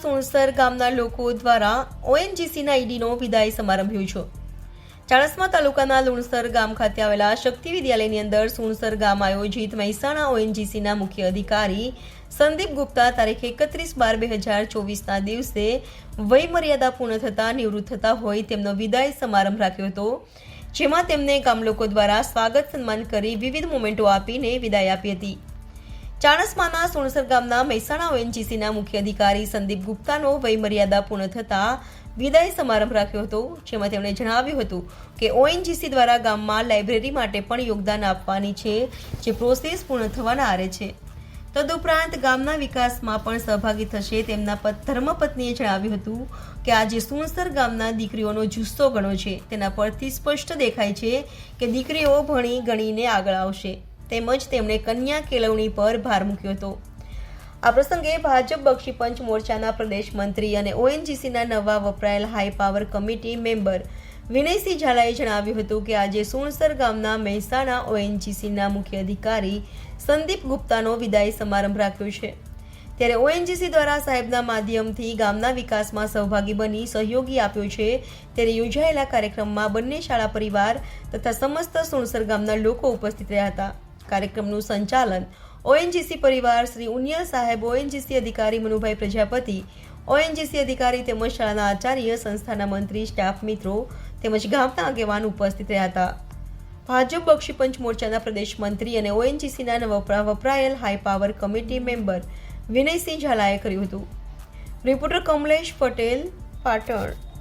સુણસર ગામના લોકો દ્વારા ઓએનજીસીના ઈડીનો વિદાય સમારંભ યોજ્યો ચાણસ્મા તાલુકાના લુણસર ગામ ખાતે આવેલા શક્તિ વિદ્યાલયની અંદર સુણસર ગામ આયોજિત મહેસાણા ઓએનજીસીના મુખ્ય અધિકારી સંદીપ ગુપ્તા તારીખ એકત્રીસ બાર બે હજાર ચોવીસના દિવસે વયમર્યાદા પૂર્ણ થતાં નિવૃત્ત થતા હોય તેમનો વિદાય સમારંભ રાખ્યો હતો. જેમાં તેમને ગામલોકો દ્વારા સ્વાગત સન્માન કરી વિવિધ મોમેન્ટો આપીને વિદાય આપી હતી. ચાણસ્માના સોણસર ગામના મહેસાણા ઓએનજીસીના મુખ્ય અધિકારી સંદીપ ગુપ્તાનો વયમર્યાદા પૂર્ણ થતાં વિદાય સમારંભ રાખ્યો હતો, જેમાં તેમણે જણાવ્યું હતું કે ઓએનજીસી દ્વારા ગામમાં લાઇબ્રેરી માટે પણ યોગદાન આપવાની છે, જે પ્રોસેસ પૂર્ણ થવાના આરે છે. તદુપરાંત ગામના વિકાસમાં પણ સહભાગી થશે તેમના ધર્મપત્નીએ જણાવ્યું હતું કે આજે સુણસર ગામના દીકરીઓનો જુસ્સો ઘણો છે, તેના પરથી સ્પષ્ટ દેખાય છે કે દીકરીઓ ભણી ગણીને આગળ આવશે. તેમજ તેમણે કન્યા કેળવણી પર ભાર મૂક્યો હતો. આ પ્રસંગે ભાજપ બક્ષી પંચ મોરચાના પ્રદેશ મંત્રી અને ઓએનજીસીના નવા વપરાયેલ high power committee member Vinaysinh ઝાલાએ જણાવ્યું હતું કે આજે સુણસર ગામના મહેસાણા ઓએનજીસીના મુખ્ય અધિકારી સંદીપ ગુપ્તાનો વિદાય સમારંભ રાખ્યો છે. ત્યારે ઓએનજીસી દ્વારા સાહેબના માધ્યમથી ગામના વિકાસમાં સહભાગી બની સહયોગી આપ્યો છે ત્યારે યોજાયેલા કાર્યક્રમમાં બંને શાળા પરિવાર તથા સમસ્ત સુણસર ગામના લોકો ઉપસ્થિત રહ્યા હતા. કાર્યક્રમનું સંચાલન ઓએનજીસી પરિવાર શ્રી ઉનિયા સાહેબ ઓએનજીસી અધિકારી મનુભાઈ પ્રજાપતિ ઓએનજીસી અધિકારી તેમજ શાળાના આચાર્ય, સંસ્થાના મંત્રી, સ્ટાફ મિત્રો તેમજ ગામના આગેવાન ઉપસ્થિત રહ્યા હતા. ભાજપ બક્ષી પંચ મોરચાના પ્રદેશ મંત્રી અને ઓએનજીસીના વપરા વપરાયેલ high power committee member Vinaysinh ઝાલાએ કર્યું હતું. રિપોર્ટર કમલેશ પટેલ, પાટણ.